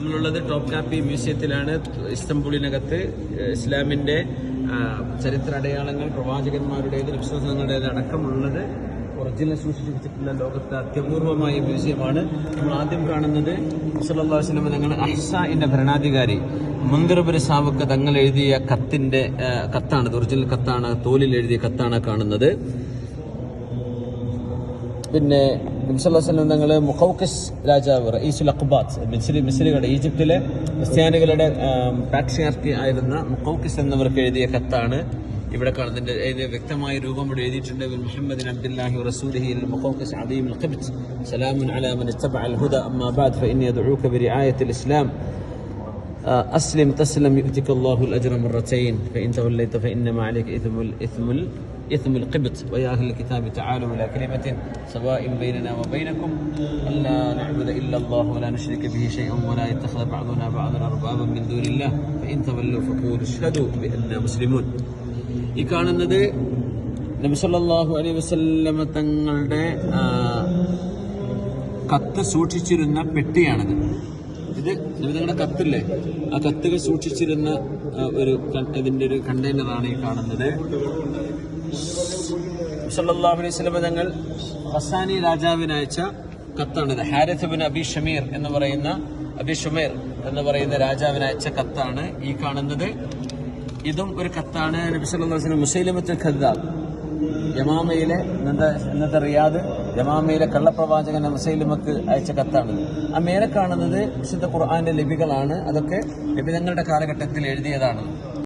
നമ്മളുള്ളത് ടോപ്പ് കാപ്പി മ്യൂസിയത്തിലാണ് ഇസ്തംബൂളിനകത്ത് ഇസ്ലാമിന്റെ ചരിത്ര അടയാളങ്ങൾ പ്രവാചകന്മാരുടേത് വിശ്വാസങ്ങളുടേത് അടക്കമുള്ളത് ഒറിജിനൽ സൂക്ഷിച്ചു വെച്ചിട്ടുള്ള ലോകത്തെ അത്യപൂർവമായ മ്യൂസിയമാണ്. നമ്മൾ ആദ്യം കാണുന്നത് അലൈഹി വസല്ലം തങ്ങൾ അഹ്സാഇന്റെ ഭരണാധികാരി. മുന്തിറബുര സാവക്ക് തങ്ങൾ എഴുതിയ കത്തിന്റെ കത്താണ് ഒറിജിനൽ കത്താണ് തോലിൽ എഴുതിയ കത്താണ് കാണുന്നത്. പിന്നെ നബ്സല്ലാസ്ലം തങ്ങൾ മുഖൌക്കസ് രാജാവ് റയീസുൽ അഖ്ബാത്ത് മിസിലി മിസിലുകളുടെ ഈജിപ്തിലെ ക്രിസ്ത്യാനികളുടെ പാട്രിയാർക്കി ആയിരുന്ന മുഖൌക്കസ് എന്നവർക്ക് എഴുതിയ കത്താണ്. ഇവിടെ കാണുന്നുണ്ട് അതിന് വ്യക്തമായ രൂപം ഇവിടെ എഴുതിയിട്ടുണ്ട്. മുഹമ്മദിൻ അബ്ദുല്ലാഹി റസൂലിഹി മുഖൌക്കസ് അലീം സലാമുൻ അലാ മൻ ഇസ്തബഅൽ ഹുദ. അമ്മാ ബഅദ് ഫഇന്നി അദ്ഉക ബിരിആയത്തിൽ ഇസ്ലാം. أسلم تسلم يؤتك الله الأجر مرتين فإن توليت فإنما عليك إثم الإثم إثم القبط ويا أهل الكتاب تعالوا إلى كلمة سواء بيننا وبينكم ألا نعبد إلا الله ولا نشرك به شيئا ولا يتخذ بعضنا بعضا أربابا من دون الله فإن تولوا فقولوا اشهدوا بأننا مسلمون ഈ കാണുന്നത് നബി സല്ലല്ലാഹു അലൈഹി വസല്ലമ തങ്ങളുടെ ആ, കത്ത് സൂക്ഷിച്ചിരുന്ന പെട്ടിയാണിത് ഇത് നിങ്ങളുടെ കത്തില്ലേ? ആ കത്തുകൾ സൂക്ഷിച്ചിരുന്ന ഒരു ഇതിന്റെ ഒരു കണ്ടെയ്നറാണ് ഈ കാണുന്നത്. സല്ലല്ലാഹു അലൈഹി വസല്ലം തങ്ങൾ ഹസാനി രാജാവിന് അയച്ച കത്താണിത് ഹാരിത്ത് ബിൻ അബി ഷമീർ എന്ന് പറയുന്ന അബി ഷമീർ എന്ന് പറയുന്ന രാജാവിന് അയച്ച കത്താണ് ഈ കാണുന്നത്. ഇതും ഒരു കത്താണ് നബി സല്ലല്ലാഹു അലൈഹി വസല്ലം ഖദ്ദാബ്. യമാമയിലെ ഇന്നത്തെ ഇന്നത്തെ റിയാദ് യമാമയിലെ കള്ളപ്രവാചകൻ മുസൈലിമക്ക് അയച്ച കത്താണ്. ആ മേലെ കാണുന്നത് വിശുദ്ധ ഖുർആാന്റെ ലിപികളാണ്. അതൊക്കെ ലിപിതങ്ങളുടെ കാലഘട്ടത്തിൽ എഴുതിയതാണ്.